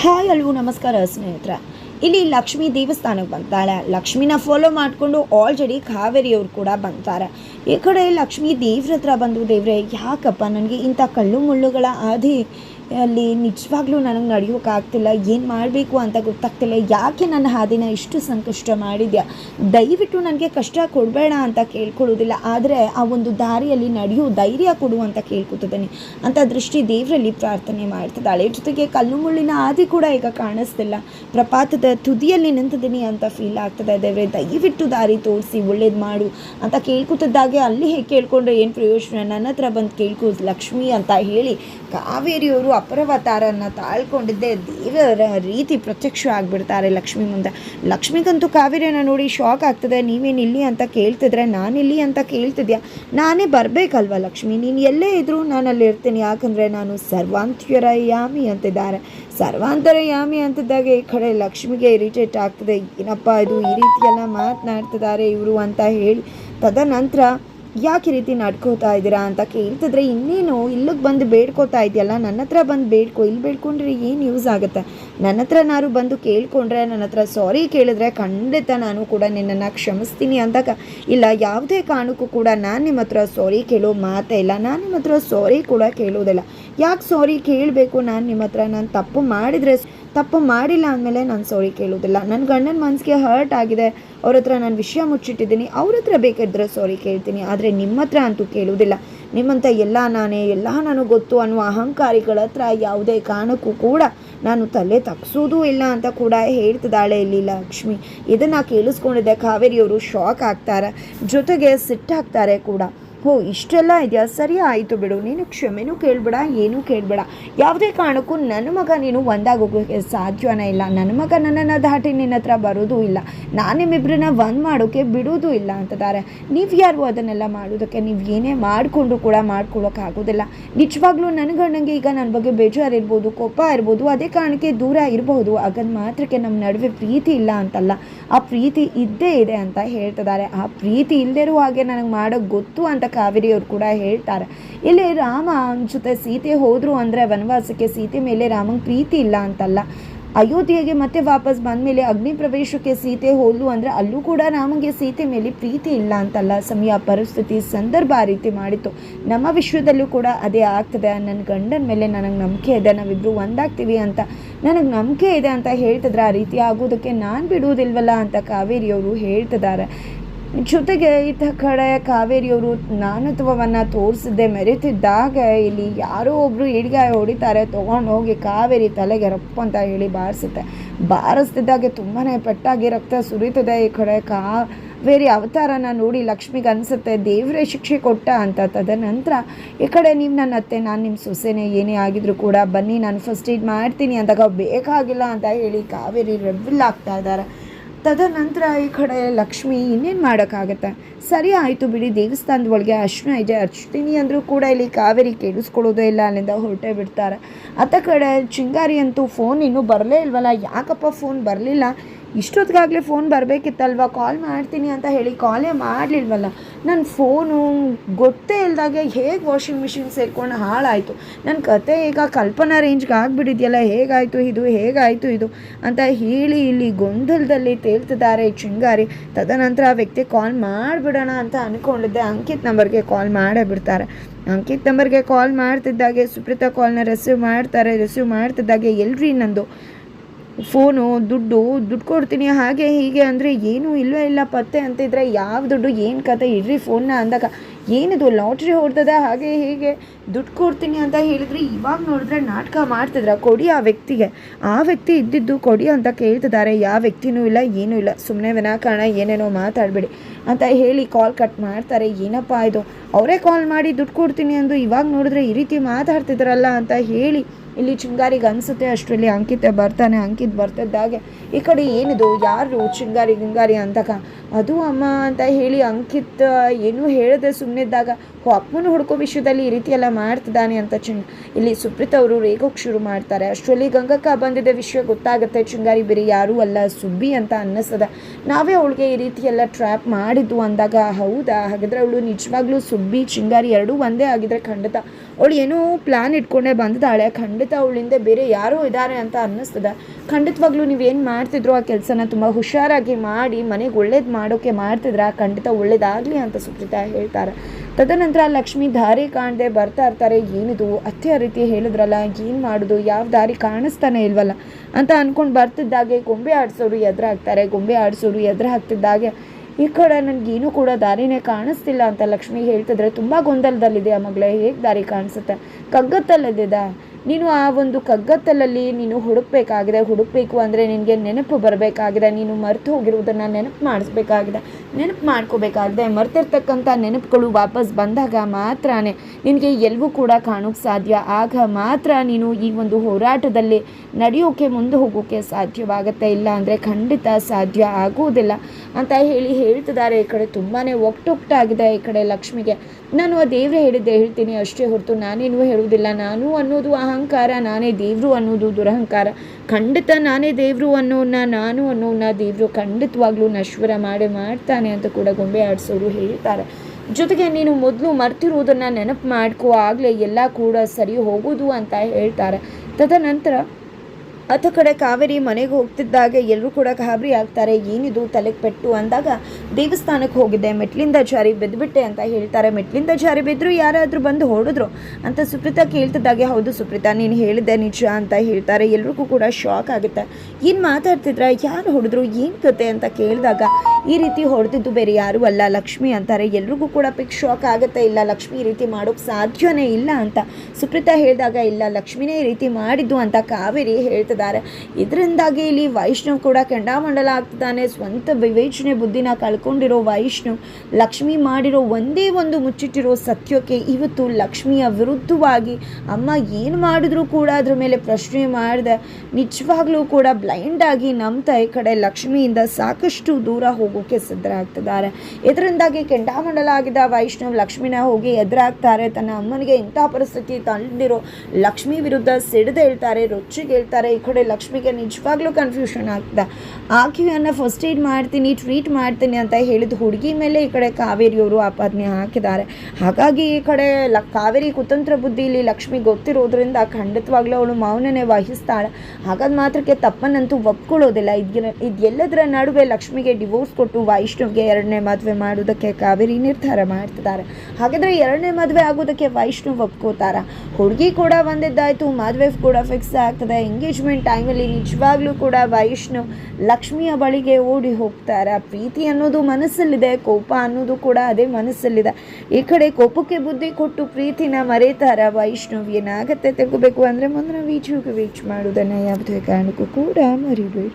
Hi ಅಲ್ವು ನಮಸ್ಕಾರ ಸ್ನೇಹಿತರ. ಇಲ್ಲಿ ಲಕ್ಷ್ಮೀ ದೇವಸ್ಥಾನಕ್ಕೆ ಬಂತಾಳೆ ಲಕ್ಷ್ಮೀನ ಫಾಲೋ ಮಾಡಿಕೊಂಡು ಆಲ್ರೆಡಿ ಕಾವೇರಿಯವ್ರು ಕೂಡ ಬಂತಾರೆ ಈ ಕಡೆ ಲಕ್ಷ್ಮೀ ದೇವ್ರ ಹತ್ರ ಬಂದು, ದೇವ್ರೆ, ಯಾಕಪ್ಪ ನನಗೆ ಇಂಥ ಕಳ್ಳು ಮುಳ್ಳುಗಳ ಆದಿ ಅಲ್ಲಿ ನಿಜವಾಗ್ಲೂ ನನಗೆ ನಡೆಯೋಕ್ಕಾಗ್ತಿಲ್ಲ ಏನು ಮಾಡಬೇಕು ಅಂತ ಗೊತ್ತಾಗ್ತಿಲ್ಲ, ಯಾಕೆ ನನ್ನ ಹಾದಿನ ಇಷ್ಟು ಸಂಕಷ್ಟ ಮಾಡಿದ್ಯಾ? ದಯವಿಟ್ಟು ನನಗೆ ಕಷ್ಟ ಕೊಡಬೇಡ ಅಂತ ಕೇಳ್ಕೊಳ್ಳೋದಿಲ್ಲ ಆದರೆ ಆ ಒಂದು ದಾರಿಯಲ್ಲಿ ನಡೆಯೋ ಧೈರ್ಯ ಕೊಡು ಅಂತ ಕೇಳ್ಕೊತಿದ್ದೀನಿ. ಅಂತ ದೃಷ್ಟಿ ದೇವರಲ್ಲಿ ಪ್ರಾರ್ಥನೆ ಮಾಡ್ತಿದ್ದಾಳೆ. ಜೊತೆಗೆ ಕಲ್ಲು ಮುಳ್ಳಿನ ಹಾದಿ ಕೂಡ ಈಗ ಕಾಣಿಸ್ತಿಲ್ಲ. ಪ್ರಪಾತದ ತುದಿಯಲ್ಲಿ ನಿಂತಿದ್ದೀನಿ ಅಂತ ಫೀಲ್ ಆಗ್ತದೆ. ದೇವ್ರೆ, ದಯವಿಟ್ಟು ದಾರಿ ತೋರಿಸಿ, ಒಳ್ಳೇದು ಮಾಡು ಅಂತ ಕೇಳ್ಕೊತಿದ್ದಾಗೆ ಅಲ್ಲಿ ಹೇಗೆ ಕೇಳ್ಕೊಂಡ್ರೆ ಏನು ಪ್ರಯೋಜನ? ನನ್ನ ಹತ್ರ ಬಂದು ಕೇಳ್ಕೋ ಲಕ್ಷ್ಮಿ ಅಂತ ಹೇಳಿ ಕಾವೇರಿಯವರು ಅಪರವತಾರನ್ನ ತಾಳ್ಕೊಂಡಿದ್ದೆ, ದೇವರ ರೀತಿ ಪ್ರತ್ಯಕ್ಷ ಆಗಿಬಿಡ್ತಾರೆ ಲಕ್ಷ್ಮಿ ಮುಂದೆ. ಲಕ್ಷ್ಮಿಗಂತೂ ಕಾವೇರಿಯನ್ನ ನೋಡಿ ಶಾಕ್ ಆಗ್ತದೆ. ನೀವೇನು ಇಲ್ಲಿ ಅಂತ ಕೇಳ್ತಿದ್ರೆ ನಾನಿಲ್ಲಿ ಅಂತ ಕೇಳ್ತಿದ್ಯಾ? ನಾನೇ ಬರಬೇಕಲ್ವ ಲಕ್ಷ್ಮಿ? ನೀನು ಎಲ್ಲೇ ಇದ್ದರೂ ನಾನು ಅಲ್ಲಿ ಇರ್ತೀನಿ. ಯಾಕಂದರೆ ನಾನು ಸರ್ವಾಂತ್ಯರಯಾಮಿ ಅಂತಿದ್ದಾರೆ. ಸರ್ವಾಂತರಯಾಮಿ ಅಂತಿದ್ದಾಗ ಈ ಕಡೆ ಲಕ್ಷ್ಮಿಗೆ ಇರಿಟೇಟ್ ಆಗ್ತದೆ. ಏನಪ್ಪ ಇದು ಈ ರೀತಿಯೆಲ್ಲ ಮಾತನಾಡ್ತಿದ್ದಾರೆ ಇವರು ಅಂತ ಹೇಳಿ. ತದನಂತರ ಯಾಕೆ ರೀತಿ ನಡ್ಕೋತಾ ಇದ್ದೀರಾ ಅಂತ ಕೇಳ್ತಿದ್ರೆ ಇನ್ನೇನು ಇಲ್ಲಿಗೆ ಬಂದು ಬೇಡ್ಕೋತಾ ಇದೆಯಲ್ಲ? ನನ್ನ ಹತ್ರ ಬಂದು ಬೇಡ್ಕೋ, ಇಲ್ಲಿ ಬೇಡ್ಕೊಂಡ್ರೆ ಏನು ಯೂಸ್ ಆಗುತ್ತೆ? ನನ್ನ ಹತ್ರ ನಾರು ಬಂದು ಕೇಳಿಕೊಂಡ್ರೆ ನನ್ನ ಹತ್ರ ಸಾರಿ ಕೇಳಿದ್ರೆ ಖಂಡಿತ ನಾನು ಕೂಡ ನಿನ್ನನ್ನು ಕ್ಷಮಿಸ್ತೀನಿ ಅಂದಾಗ ಇಲ್ಲ, ಯಾವುದೇ ಕಾರಣಕ್ಕೂ ಕೂಡ ನಾನು ನಿಮ್ಮ ಹತ್ರ ಸಾರಿ ಕೇಳೋ ಮಾತೇ ಇಲ್ಲ. ನಾನು ನಿಮ್ಮ ಹತ್ರ ಸಾರಿ ಕೂಡ ಕೇಳೋದಿಲ್ಲ. ಯಾಕೆ ಸಾರಿ ಕೇಳಬೇಕು? ನಾನು ನಿಮ್ಮ ಹತ್ರ ನಾನು ತಪ್ಪು ಮಾಡಿದರೆ ತಪ್ಪು ಮಾಡಿಲ್ಲ ಅಂದಮೇಲೆ ನಾನು ಸಾರಿ ಕೇಳೋದಿಲ್ಲ. ನನ್ನ ಗಂಡನ ಮನಸ್ಸಿಗೆ ಹರ್ಟ್ ಆಗಿದೆ. ಅವ್ರ ಹತ್ರ ನಾನು ವಿಷಯ ಮುಚ್ಚಿಟ್ಟಿದ್ದೀನಿ. ಅವ್ರ ಹತ್ರ ಬೇಕಿದ್ರೆ ಸಾರಿ ಕೇಳ್ತೀನಿ. ಆದರೆ ನಿಮ್ಮ ಹತ್ರ ಅಂತೂ ಕೇಳೋದಿಲ್ಲ. ನಿಮ್ಮಂಥ ಎಲ್ಲ ನಾನೇ, ಎಲ್ಲ ನನಗೆ ಗೊತ್ತು ಅನ್ನುವ ಅಹಂಕಾರಿಗಳ ಹತ್ರ ಯಾವುದೇ ಕಾರಣಕ್ಕೂ ಕೂಡ ನಾನು ತಲೆ ತಗ್ಸೋದೂ ಇಲ್ಲ ಅಂತ ಕೂಡ ಹೇಳ್ತಿದ್ದಾಳೆ ಇಲ್ಲಿ ಲಕ್ಷ್ಮಿ. ಇದನ್ನು ಕೇಳಿಸ್ಕೊಂಡಿದ್ದೆ ಕಾವೇರಿಯವರು ಶಾಕ್ ಆಗ್ತಾರೆ, ಜೊತೆಗೆ ಸಿಟ್ಟಾಗ್ತಾರೆ ಕೂಡ. ಹೋ ಇಷ್ಟೆಲ್ಲ ಇದೆಯಾ? ಸರಿ, ಆಯಿತು ಬಿಡು. ನೀನು ಕ್ಷಮೆನೂ ಕೇಳಬೇಡ, ಏನೂ ಕೇಳಬೇಡ. ಯಾವುದೇ ಕಾರಣಕ್ಕೂ ನನ್ನ ಮಗ ನೀನು ಒಂದಾಗೋಗೋಕ್ಕೆ ಸಾಧ್ಯವೇ ಇಲ್ಲ. ನನ್ನ ಮಗ ನನ್ನನ್ನು ದಾಟಿ ನಿನ್ನ ಹತ್ರ ಬರೋದೂ ಇಲ್ಲ. ನಾನು ನಿಮ್ಮಿಬ್ಬರನ್ನ ಒಂದು ಮಾಡೋಕ್ಕೆ ಬಿಡೋದೂ ಇಲ್ಲ ಅಂತಿದ್ದಾರೆ ನೀವು ಯಾರು ಅದನ್ನೆಲ್ಲ ಮಾಡೋದಕ್ಕೆ? ನೀವು ಏನೇ ಮಾಡಿಕೊಂಡು ಕೂಡ ಮಾಡ್ಕೊಳ್ಳೋಕ್ಕಾಗೋದಿಲ್ಲ ನಿಜವಾಗ್ಲೂ ನನ್ನ ಗಂಡಂಗೆ ಈಗ ನನ್ನ ಬಗ್ಗೆ ಬೇಜಾರು ಇರ್ಬೋದು ಕೋಪ ಇರ್ಬೋದು, ಅದೇ ಕಾರಣಕ್ಕೆ ದೂರ ಇರಬಹುದು. ಆಗನ್ ಮಾತ್ರಕ್ಕೆ ನಮ್ಮ ನಡುವೆ ಪ್ರೀತಿ ಇಲ್ಲ ಅಂತಲ್ಲ. ಆ ಪ್ರೀತಿ ಇದ್ದೇ ಇದೆ ಅಂತ ಹೇಳ್ತಿದ್ದಾರೆ. ಆ ಪ್ರೀತಿ ಇಲ್ಲದೇ ಇರುವ ಹಾಗೆ ನನಗೆ ಮಾಡೋಕ್ಕೆ ಗೊತ್ತು ಅಂತ ಕಾವೇರಿಯವ್ರು ಕೂಡ ಹೇಳ್ತಾರೆ. ಇಲ್ಲಿ ರಾಮ ಜೊತೆ ಸೀತೆ ಹೋದ್ರು ಅಂದರೆ ವನವಾಸಕ್ಕೆ ಸೀತೆ ಮೇಲೆ ರಾಮಂಗೆ ಪ್ರೀತಿ ಇಲ್ಲ ಅಂತಲ್ಲ. ಅಯೋಧ್ಯೆಗೆ ಮತ್ತೆ ವಾಪಸ್ ಬಂದಮೇಲೆ ಅಗ್ನಿ ಪ್ರವೇಶಕ್ಕೆ ಸೀತೆ ಹೋದ್ಲು ಅಂದರೆ ಅಲ್ಲೂ ಕೂಡ ರಾಮಂಗೆ ಸೀತೆ ಮೇಲೆ ಪ್ರೀತಿ ಇಲ್ಲ ಅಂತಲ್ಲ. ಸಮಯ, ಪರಿಸ್ಥಿತಿ, ಸಂದರ್ಭ ಆ ರೀತಿ ಮಾಡಿತ್ತು. ನಮ್ಮ ವಿಶ್ವದಲ್ಲೂ ಕೂಡ ಅದೇ ಆಗ್ತದೆ. ನನ್ನ ಗಂಡನ ಮೇಲೆ ನನಗೆ ನಂಬಿಕೆ ಇದೆ. ನಾವಿಬ್ಬರು ಒಂದಾಗ್ತೀವಿ ಅಂತ ನನಗೆ ನಂಬಿಕೆ ಇದೆ ಅಂತ ಹೇಳ್ತಿದ್ರೆ ಆ ರೀತಿ ಆಗೋದಕ್ಕೆ ನಾನು ಬಿಡುವುದಿಲ್ವಲ್ಲ ಅಂತ ಕಾವೇರಿಯವರು ಹೇಳ್ತಿದ್ದಾರೆ. ಜೊತೆಗೆ ಇತ್ತ ಕಡೆ ಕಾವೇರಿಯವರು ನಾನತ್ವವನ್ನು ತೋರಿಸಿದ್ದೆ ಮೆರೆತಿದ್ದಾಗ ಇಲ್ಲಿ ಯಾರೋ ಒಬ್ಬರು ಹಿಡಿಗಾಯ ಹೊಡಿತಾರೆ, ತೊಗೊಂಡು ಹೋಗಿ ಕಾವೇರಿ ತಲೆಗೆ ರಪ್ಪ ಅಂತ ಹೇಳಿ ಬಾರಿಸುತ್ತೆ. ಬಾರಿಸ್ತಿದ್ದಾಗೆ ತುಂಬಾ ಪೆಟ್ಟಾಗಿ ರಕ್ತ ಸುರಿತದೆ ಈ ಕಡೆ. ಕಾವೇರಿ ಅವತಾರನ ನೋಡಿ ಲಕ್ಷ್ಮಿಗೆ ಅನಿಸುತ್ತೆ, ದೇವರೇ ಶಿಕ್ಷೆ ಕೊಟ್ಟ ಅಂತ. ತದನಂತರ ಈ ಕಡೆ ನೀವು ನನ್ನ ಅತ್ತೆ, ನಾನು ನಿಮ್ಮ ಸೊಸೆನೆ, ಏನೇ ಆಗಿದ್ರೂ ಕೂಡ ಬನ್ನಿ, ನಾನು ಫಸ್ಟ್ ಏಡ್ ಮಾಡ್ತೀನಿ ಅಂದಾಗ ಬೇಕಾಗಿಲ್ಲ ಅಂತ ಹೇಳಿ ಕಾವೇರಿ ರೆಬಲ್ ಆಗ್ತಾ ಇದ್ದಾರೆ. ತದನಂತರ ಈ ಕಡೆ ಲಕ್ಷ್ಮಿ ಇನ್ನೇನು ಮಾಡೋಕ್ಕಾಗತ್ತೆ? ಸರಿ ಆಯಿತು ಬಿಡಿ, ದೇವಸ್ಥಾನದ ಒಳಗೆ ಅರ್ಶಿನ ಇದೆ ಹಚ್ತೀನಿ ಅಂದರೂ ಕೂಡ ಇಲ್ಲಿ ಕಾವೇರಿ ಕೇಳಿಸ್ಕೊಳ್ಳೋದೇ ಇಲ್ಲ, ಅಲ್ಲಿಂದ ಹೊರಟೇ ಬಿಡ್ತಾರೆ. ಅತ್ತ ಕಡೆ, ಚಿಂಗಾರಿ ಅಂತೂ ಫೋನ್ ಇನ್ನೂ ಬರಲೇ ಇಲ್ವಲ್ಲ? ಯಾಕಪ್ಪ ಫೋನ್ ಬರಲಿಲ್ಲ? ಇಷ್ಟೊತ್ತಿಗಾಗಲೇ ಫೋನ್ ಬರಬೇಕಿತ್ತಲ್ವ? ಕಾಲ್ ಮಾಡ್ತೀನಿ ಅಂತ ಹೇಳಿ ಕಾಲೇ ಮಾಡಲಿಲ್ವಲ್ಲ? ನನ್ನ ಫೋನು ಗೊತ್ತೇ ಇಲ್ದಾಗೆ ಹೇಗೆ ವಾಷಿಂಗ್ ಮಿಷಿನ್ ಸೇರ್ಕೊಂಡು ಹಾಳಾಯಿತು. ನನ್ನ ಕತೆ ಈಗ ಕಲ್ಪನಾ ರೇಂಜ್ಗೆ ಆಗಿಬಿಟ್ಟಿದೆಯಲ್ಲ, ಹೇಗಾಯಿತು ಇದು ಹೇಗಾಯಿತು ಇದು ಅಂತ ಹೇಳಿ ಇಲ್ಲಿ ಗೊಂದಲದಲ್ಲಿ ತೇಲ್ತಿದ್ದಾರೆ ಚಿಂಗಾರಿ ತದನಂತರ ಆ ವ್ಯಕ್ತಿ ಕಾಲ್ ಮಾಡಿಬಿಡೋಣ ಅಂತ ಅಂದ್ಕೊಂಡಿದ್ದೆ ಅಂಕಿತ್ ನಂಬರ್ಗೆ ಕಾಲ್ ಮಾಡೇ ಬಿಡ್ತಾರೆ. ಅಂಕಿತ್ ನಂಬರ್ಗೆ ಕಾಲ್ ಮಾಡ್ತಿದ್ದಾಗೆ ಸುಪ್ರೀತಾ ಕಾಲ್ನ ರಿಸೀವ್ ಮಾಡ್ತಾರೆ. ರಿಸೀವ್ ಮಾಡ್ತಿದ್ದಾಗೆ ಎಲ್ರಿ ನಂದು. ಫೋನು, ದುಡ್ಡು ದುಡ್ಡು ಕೊಡ್ತೀನಿ, ಹಾಗೆ ಹೀಗೆ ಅಂದರೆ ಏನೂ ಇಲ್ಲವೇ ಇಲ್ಲ ಪತ್ತೆ ಅಂತಿದ್ರೆ ಯಾವ ದುಡ್ಡು, ಏನು ಕತೆ, ಇಡ್ರಿ ಫೋನ್ನ ಅಂದಾಗ ಏನಿದು, ಲಾಟ್ರಿ ಹೊಡ್ತದೆ ಹಾಗೆ ಹೀಗೆ. ದುಡ್ಡು ಕೊಡ್ತೀನಿ ಅಂತ ಹೇಳಿದ್ರೆ ಇವಾಗ ನೋಡಿದ್ರೆ ನಾಟಕ ಮಾಡ್ತಿದ್ರ ಕೊಡಿ ಆ ವ್ಯಕ್ತಿಗೆ. ಆ ವ್ಯಕ್ತಿ ಇದ್ದಿದ್ದು ಕೊಡಿ ಅಂತ ಕೇಳ್ತಿದ್ದಾರೆ. ಯಾವ ವ್ಯಕ್ತಿನೂ ಇಲ್ಲ, ಏನೂ ಇಲ್ಲ. ಸುಮ್ಮನೆ ವಿನಾಕಾರಣ ಏನೇನೋ ಮಾತಾಡಬೇಡಿ ಅಂತ ಹೇಳಿ ಕಾಲ್ ಕಟ್ ಮಾಡ್ತಾರೆ. ಏನಪ್ಪ ಇದು? ಅವರೇ ಕಾಲ್ ಮಾಡಿ ದುಡ್ಡು ಕೊಡ್ತೀನಿ ಅಂದು ಇವಾಗ ನೋಡಿದ್ರೆ ಈ ರೀತಿ ಮಾತಾಡ್ತಿದ್ರಲ್ಲ ಅಂತ ಹೇಳಿ ಇಲ್ಲಿ ಚಿಂಗಾರಿಗೆ ಅನಿಸುತ್ತೆ. ಅಷ್ಟರಲ್ಲಿ ಅಂಕಿತ ಬರ್ತಾನೆ. ಅಂಕಿತ್ ಬರ್ತಿದ್ದಾಗೆ ಈ ಕಡೆ ಏನಿದು? ಯಾರು ಚಿಂಗಾರಿ ಗಿಂಗಾರಿ ಅಂತಕ ಅದು ಅಮ್ಮ ಅಂತ ಹೇಳಿ ಅಂಕಿತ್ ಏನೂ ಹೇಳದೆ ಸುಮ್ಮನಿದ್ದಾಗ ಹೋ ಅಪ್ಪನ ಹುಡ್ಕೋ ವಿಷಯದಲ್ಲಿ ಈ ರೀತಿ ಎಲ್ಲ ಮಾಡ್ತಿದ್ದಾನೆ ಅಂತ ಚಿಂಗ್ ಇಲ್ಲಿ ಸುಪ್ರೀತ್ ಅವರು ರೇಗೋಕ್ ಶುರು ಮಾಡ್ತಾರೆ. ಅಷ್ಟರಲ್ಲಿ ಗಂಗಕ್ಕ ಬಂದಿದ್ದ ವಿಷಯ ಗೊತ್ತಾಗುತ್ತೆ. ಚಿಂಗಾರಿ ಬೇರೆ ಯಾರೂ ಅಲ್ಲ, ಸುಬ್ಬಿ ಅಂತ ಅನ್ನಿಸ್ತದ. ನಾವೇ ಅವಳಿಗೆ ಈ ರೀತಿ ಎಲ್ಲ ಟ್ರ್ಯಾಪ್ ಮಾಡಿದ್ದು ಅಂದಾಗ, ಹೌದಾ? ಹಾಗಾದ್ರೆ ಅವಳು ನಿಜವಾಗ್ಲೂ ಸುಬ್ಬಿ ಚಿಂಗಾರಿ ಎರಡೂ ಒಂದೇ ಆಗಿದ್ರೆ ಖಂಡಿತ ಅವಳು ಏನೋ ಪ್ಲ್ಯಾನ್ ಇಟ್ಕೊಂಡೇ ಬಂದಿದ್ದಾಳೆ. ಖಂಡಿತ ಅವಳಿಂದ ಬೇರೆ ಯಾರೋ ಇದ್ದಾರೆ ಅಂತ ಅನ್ನಿಸ್ತದೆ. ಖಂಡಿತವಾಗ್ಲೂ ನೀವೇನು ಮಾಡ್ತಿದ್ರು ಆ ಕೆಲಸನ ತುಂಬ ಹುಷಾರಾಗಿ ಮಾಡಿ, ಮನೆಗೆ ಒಳ್ಳೇದು ಮಾಡೋಕ್ಕೆ ಮಾಡ್ತಿದ್ರ? ಖಂಡಿತ ಒಳ್ಳೇದಾಗಲಿ ಅಂತ ಸುಪ್ರೀತಾ ಹೇಳ್ತಾರೆ. ತದನಂತರ ಲಕ್ಷ್ಮಿ ದಾರಿ ಕಾಣದೆ ಬರ್ತಾ ಇರ್ತಾರೆ. ಏನಿದು? ಅತ್ತೆ ಆ ರೀತಿ ಹೇಳಿದ್ರಲ್ಲ, ಏನು ಮಾಡೋದು? ಯಾವ ದಾರಿ ಕಾಣಿಸ್ತಾನೆ ಇಲ್ವಲ್ಲ? ಅಂತ ಅಂದ್ಕೊಂಡು ಬರ್ತಿದ್ದಾಗೆ ಗೊಂಬೆ ಆಡಿಸೋರು ಎದುರಾಗ್ತಾರೆ. ಗೊಂಬೆ ಆಡಿಸೋರು ಎದುರು ಹಾಕ್ತಿದ್ದಾಗೆ ಈ ಕಡೆ ನನಗೇನು ಕೂಡ ದಾರಿನೇ ಕಾಣಿಸ್ತಿಲ್ಲ ಅಂತ ಲಕ್ಷ್ಮಿ ಹೇಳ್ತಿದ್ರೆ ತುಂಬ ಗೊಂದಲದಲ್ಲಿದೆ ಆ ಮಗಳೇ. ಹೇಗೆ ದಾರಿ ಕಾಣಿಸುತ್ತೆ? ಕಗ್ಗತ್ತಲ್ಲಿದ್ದ ನೀನು ಆ ಒಂದು ಕಗ್ಗತ್ತಲಲ್ಲಿ ನೀನು ಹುಡುಕ್ಬೇಕಾಗಿದೆ. ಹುಡುಕ್ಬೇಕು ಅಂದರೆ ನಿನಗೆ ನೆನಪು ಬರಬೇಕಾಗಿದೆ. ನೀನು ಮರೆತು ಹೋಗಿರುವುದನ್ನು ನೆನಪು ಮಾಡಿಸ್ಬೇಕಾಗಿದೆ. ನೆನಪು ಮಾಡ್ಕೋಬೇಕಾಗಿದೆ. ಮರೆತಿರ್ತಕ್ಕಂಥ ನೆನಪುಗಳು ವಾಪಸ್ ಬಂದಾಗ ಮಾತ್ರನೇ ನಿನಗೆ ಎಲ್ಲವೂ ಕೂಡ ಕಾಣೋಕ್ಕೆ ಸಾಧ್ಯ. ಆಗ ಮಾತ್ರ ನೀನು ಈ ಒಂದು ಹೋರಾಟದಲ್ಲಿ ನಡೆಯೋಕೆ ಮುಂದೆ ಹೋಗೋಕ್ಕೆ ಸಾಧ್ಯವಾಗುತ್ತೆ. ಇಲ್ಲ ಅಂದರೆ ಖಂಡಿತ ಸಾಧ್ಯ ಆಗುವುದಿಲ್ಲ ಅಂತ ಹೇಳಿ ಹೇಳ್ತಿದ್ದಾರೆ. ಈ ಕಡೆ ತುಂಬಾ ಒಟ್ಟೊಟ್ಟಾಗಿದೆ ಈ ಕಡೆ ಲಕ್ಷ್ಮಿಗೆ. ನಾನು ಆ ದೇವರೇ ಹೇಳಿದ್ದೆ ಹೇಳ್ತೀನಿ. ಅಷ್ಟೇ ಹೊರತು ನಾನೇನು ಹೇಳುವುದಿಲ್ಲ. ನಾನು ಅನ್ನೋದು ಅಹಂಕಾರ ನಾನೇ ದೇವರು ಅನ್ನೋದು ದುರಹಂಕಾರ. ಖಂಡಿತ ನಾನೇ ದೇವರು ಅನ್ನೋನ್ನ ನಾನು ಅನ್ನೋನ್ನ ದೇವರು ಖಂಡಿತವಾಗ್ಲೂ ನಶ್ವರ ಮಾಡೇ ಮಾಡ್ತಾನೆ ಅಂತ ಕೂಡ ಗೊಂಬೆ ಆಡಿಸೋರು ಹೇಳ್ತಾರೆ. ಜೊತೆಗೆ ನೀನು ಮೊದಲು ಮರ್ತಿರುವುದನ್ನು ನೆನಪು ಮಾಡ್ಕೋ, ಆಗಲೇ ಎಲ್ಲ ಕೂಡ ಸರಿ ಹೋಗೋದು ಅಂತ ಹೇಳ್ತಾರೆ. ತದನಂತರ ಅಥ ಕಡೆ ಕಾವೇರಿ ಮನೆಗೆ ಹೋಗ್ತಿದ್ದಾಗ ಎಲ್ಲರೂ ಕೂಡ ಗಾಬರಿ ಆಗ್ತಾರೆ. ಏನಿದು ತಲೆಗೆ ಪೆಟ್ಟು ಅಂದಾಗ ದೇವಸ್ಥಾನಕ್ಕೆ ಹೋಗಿದ್ದೆ. ಮೆಟ್ಲಿಂದ ಜಾರಿ ಬಿದ್ದುಬಿಟ್ಟೆ ಅಂತ ಹೇಳ್ತಾರೆ. ಮೆಟ್ಲಿಂದ ಜಾರಿ ಬಿದ್ದರು ಯಾರಾದರೂ ಬಂದು ಹೊಡೆದ್ರು ಅಂತ ಸುಪ್ರೀತಾ ಕೇಳ್ತಿದ್ದಾಗೆ. ಹೌದು ಸುಪ್ರೀತಾ, ನೀನು ಹೇಳಿದ್ದೆ ನಿಜ ಅಂತ ಹೇಳ್ತಾರೆ. ಎಲ್ರಿಗೂ ಕೂಡ ಶಾಕ್ ಆಗುತ್ತೆ. ಏನು ಮಾತಾಡ್ತಿದ್ರ? ಯಾರು ಹೊಡೆದ್ರು? ಏನು ಕತೆ ಅಂತ ಕೇಳಿದಾಗ ಈ ರೀತಿ ಹೊಡೆದಿದ್ದು ಬೇರೆ ಯಾರೂ ಅಲ್ಲ. ಲಕ್ಷ್ಮಿ ಅಂತಾರೆ. ಎಲ್ರಿಗೂ ಕೂಡ ಪಿಕ್ ಶಾಕ್ ಆಗುತ್ತೆ. ಇಲ್ಲ, ಲಕ್ಷ್ಮಿ ಈ ರೀತಿ ಮಾಡೋಕ್ಕೆ ಸಾಧ್ಯನೇ ಇಲ್ಲ ಅಂತ ಸುಪ್ರೀತಾ ಹೇಳಿದಾಗ, ಇಲ್ಲ, ಲಕ್ಷ್ಮಿನೇ ಈ ರೀತಿ ಮಾಡಿದ್ದು ಅಂತ ಕಾವೇರಿ ಹೇಳ್ತಿದ್ದಾರೆ ಇದರಿಂದಾಗಿ ಇಲ್ಲಿ ವೈಷ್ಣವ್ ಕೂಡ ಕೆಂಡಾಮಂಡಲ ಆಗ್ತಿದ್ದಾನೆ. ಸ್ವಂತ ವಿವೇಚನೆ ಬುದ್ಧಿನ ಕಳ್ಕೊಂಡಿರೋ ವೈಷ್ಣವ್ ಲಕ್ಷ್ಮಿ ಮಾಡಿರೋ ಒಂದೇ ಒಂದು ಮುಚ್ಚಿಟ್ಟಿರೋ ಸತ್ಯಕ್ಕೆ ಇವತ್ತು ಲಕ್ಷ್ಮಿಯ ವಿರುದ್ಧವಾಗಿ ಅಮ್ಮ ಏನು ಮಾಡಿದ್ರೂ ಕೂಡ ಅದ್ರ ಮೇಲೆ ಪ್ರಶ್ನೆ ಮಾಡಿದೆ. ನಿಜವಾಗ್ಲೂ ಕೂಡ ಬ್ಲೈಂಡ್ ಆಗಿ ನಂಬ್ತಾ ತಾಯಿ ಕಡೆ ಲಕ್ಷ್ಮಿಯಿಂದ ಸಾಕಷ್ಟು ದೂರ ಹೋಗೋಕ್ಕೆ ಸಿದ್ಧರಾಗ್ತಿದ್ದಾರೆ. ಇದರಿಂದಾಗಿ ಕೆಂಡಾಮಂಡಲ ಆಗಿದ್ದ ವೈಷ್ಣವ್ ಲಕ್ಷ್ಮಿನ ಹೋಗಿ ಎದುರಾಗ್ತಾರೆ. ತನ್ನ ಅಮ್ಮನಿಗೆ ಇಂಥ ಪರಿಸ್ಥಿತಿ ತಂದಿರೋ ಲಕ್ಷ್ಮಿ ವಿರುದ್ಧ ಸಿಡಿದು ಹೇಳ್ತಾರೆ, ರೊಚ್ಚಿಗೆ ಹೇಳ್ತಾರೆ. ಕಡೆ ಲಕ್ಷ್ಮಿಗೆ ನಿಜವಾಗ್ಲೂ ಕನ್ಫ್ಯೂಷನ್ ಆಗ್ತದೆ ಆಕೆಯನ್ನು ಫಸ್ಟ್ ಏಡ್ ಮಾಡ್ತೀನಿ ಟ್ರೀಟ್ ಮಾಡ್ತೀನಿ ಅಂತ ಹೇಳಿದ ಹುಡುಗಿ ಮೇಲೆ ಈ ಕಡೆ ಕಾವೇರಿಯವರು ಆಪಾದನೆ ಹಾಕಿದ್ದಾರೆ. ಹಾಗಾಗಿ ಈ ಕಡೆ ಲ, ಕಾವೇರಿ ಕುತಂತ್ರ ಬುದ್ಧಿಲಿ ಲಕ್ಷ್ಮಿ ಗೊತ್ತಿರೋದ್ರಿಂದ ಖಂಡಿತವಾಗ್ಲೂ ಅವಳು ಮೌನನೇ ವಹಿಸ್ತಾಳೆ. ಹಾಗಾದ ಮಾತ್ರಕ್ಕೆ ತಪ್ಪನ್ನಂತೂ ಒಪ್ಕೊಳ್ಳೋದಿಲ್ಲ. ಇದ್ಗಿನ ಇದೆಲ್ಲದರ ನಡುವೆ ಲಕ್ಷ್ಮಿಗೆ ಡಿವೋರ್ಸ್ ಕೊಟ್ಟು ವೈಷ್ಣವ್ಗೆ ಎರಡನೇ ಮದುವೆ ಮಾಡೋದಕ್ಕೆ ಕಾವೇರಿ ನಿರ್ಧಾರ ಮಾಡ್ತಿದ್ದಾರೆ. ಹಾಗಾದರೆ ಎರಡನೇ ಮದುವೆ ಆಗೋದಕ್ಕೆ ವೈಷ್ಣವ್ ಒಪ್ಕೋತಾರ? ಹುಡುಗಿ ಕೂಡ ಬಂದಿದ್ದಾಯ್ತು, ಮದುವೆ ಕೂಡ ಫಿಕ್ಸ್ ಆಗ್ತದೆ ಎಂಗೇಜ್ಮೆಂಟ್ ಟೈಮಲ್ಲಿ ನಿಜವಾಗ್ಲೂ ಕೂಡ ವೈಷ್ಣವ್ ಲಕ್ಷ್ಮಿಯ ಬಳಿಗೆ ಓಡಿ ಹೋಗ್ತಾರೆ. ಪ್ರೀತಿ ಅನ್ನೋದು ಮನಸ್ಸಲ್ಲಿದೆ, ಕೋಪ ಅನ್ನೋದು ಕೂಡ ಅದೇ ಮನಸ್ಸಲ್ಲಿದೆ. ಈ ಕಡೆ ಕೋಪಕ್ಕೆ ಬುದ್ಧಿ ಕೊಟ್ಟು ಪ್ರೀತಿನ ಮರೆತಾರ ವೈಷ್ಣವ್ ಏನಾಗತ್ತೆ ತೆಗೋಬೇಕು ಅಂದರೆ ಮುಂದಿನ ವೀಡಿಯೋಗೆ ವೀಚ್ ಮಾಡೋದನ್ನು ಯಾವುದೇ ಕಾರಣಕ್ಕೂ ಕೂಡ ಮರಿಬೇಡಿ.